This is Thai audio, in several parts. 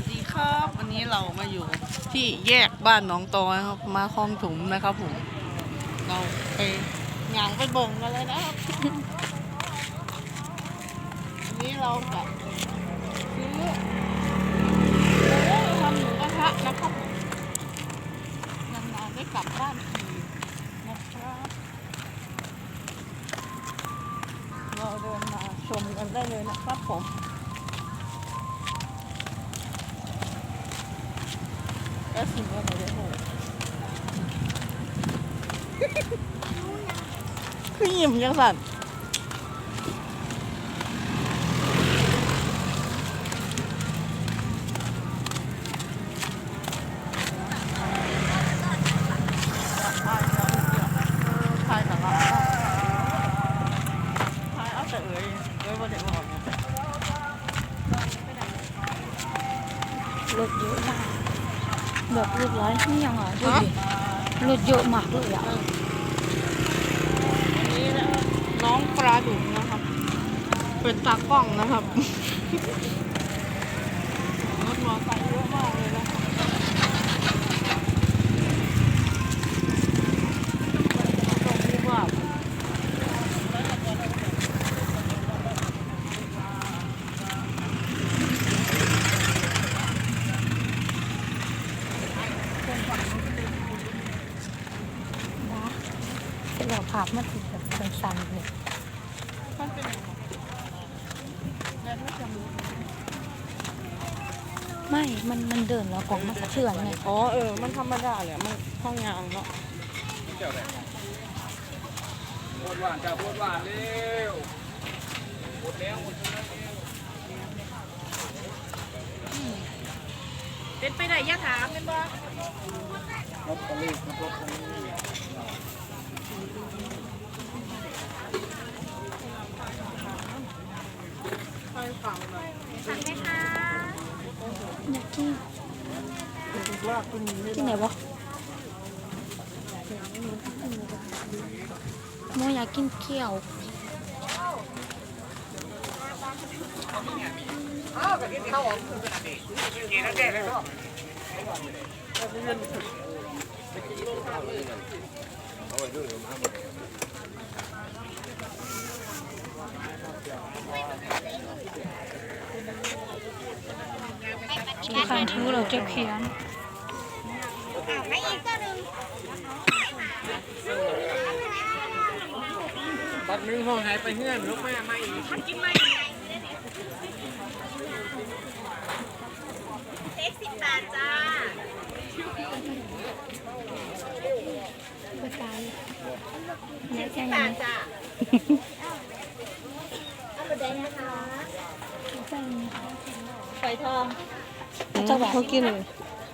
วัสดีครับ วันนี้เรามาอยู่ที่แยกบ้านหนองตอนะครับมาคลองถุมนะครับผม เราไปงางไปบ่งกันเลยนะครับวันนี้เราจะซื้อทำหมูกระทะนะครับผมนานๆได้กลับบ้านทีนะครับเราเดินมาชมกันได้เลยนะครับผม ก็สิว่าไม่ได้โหคือยิ้มยังสั่นถ่ายแต่ละถ่ายเอาแต่เอ่ยเอ้ยว่าเด็กบอกเนี่ยรถเยอะมาก แบบรถร้อยนี่ยังอะดูดิหลุดเยอะมากเลยอะอันนี้นะครับน้องปลาดุกนะครับ เป็นตากล้องนะครับรถมอไซค์เยอะมากเลยนะครับ เป็นเราภาพมาติดแบบสั้นๆเลยมันเป็นยังไงแล้วถ้าจะรู้ไม่ มัน มันเดินแล้วของมันสะเทือนไงอ๋อ เออ มันธรรมดาเลยมันห้องยางเนาะโคตรหวานจ้าโคตรหวานเร็วหมดแล้วหมดแล้วเป็นไปได้ยะถามเป็นบ่รถตะลี่รถตะลี่ ใคร ฟังหน่อยอยากกินลากตัวนี้ไม่ที่ไหนวะโมอยากกินเกี๊ยว ที่ข้างทูเราจะเขียนบักหนึงห้องหายไปเงื่อนลูกแม่ไม่อีกเค้กสิบบาทจ้าไปตาเค้กสิบบาทจ้าเอาไปได้นะคะไก่ทอง มัจะวานเขากิน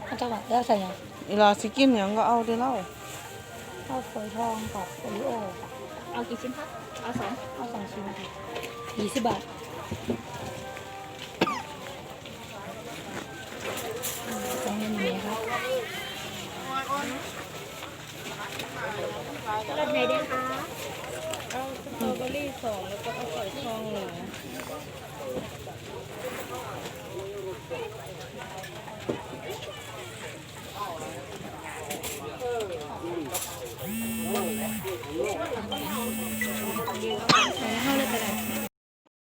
มันจะหวานแล้วใส่ยังอีลาสิกินหยังก็เอาเด้อเล่าเอาฝอยทองกับโอริโอค่เอากี่ชิ้นคะเอาสองเอาสองชิ้นค่ะยี่สิบบาทแตงเเนียครบสลัดไหนดีคะ เอาสตรอเบอรี่สองแล้วก็เอาฝอยทองหนึ่ง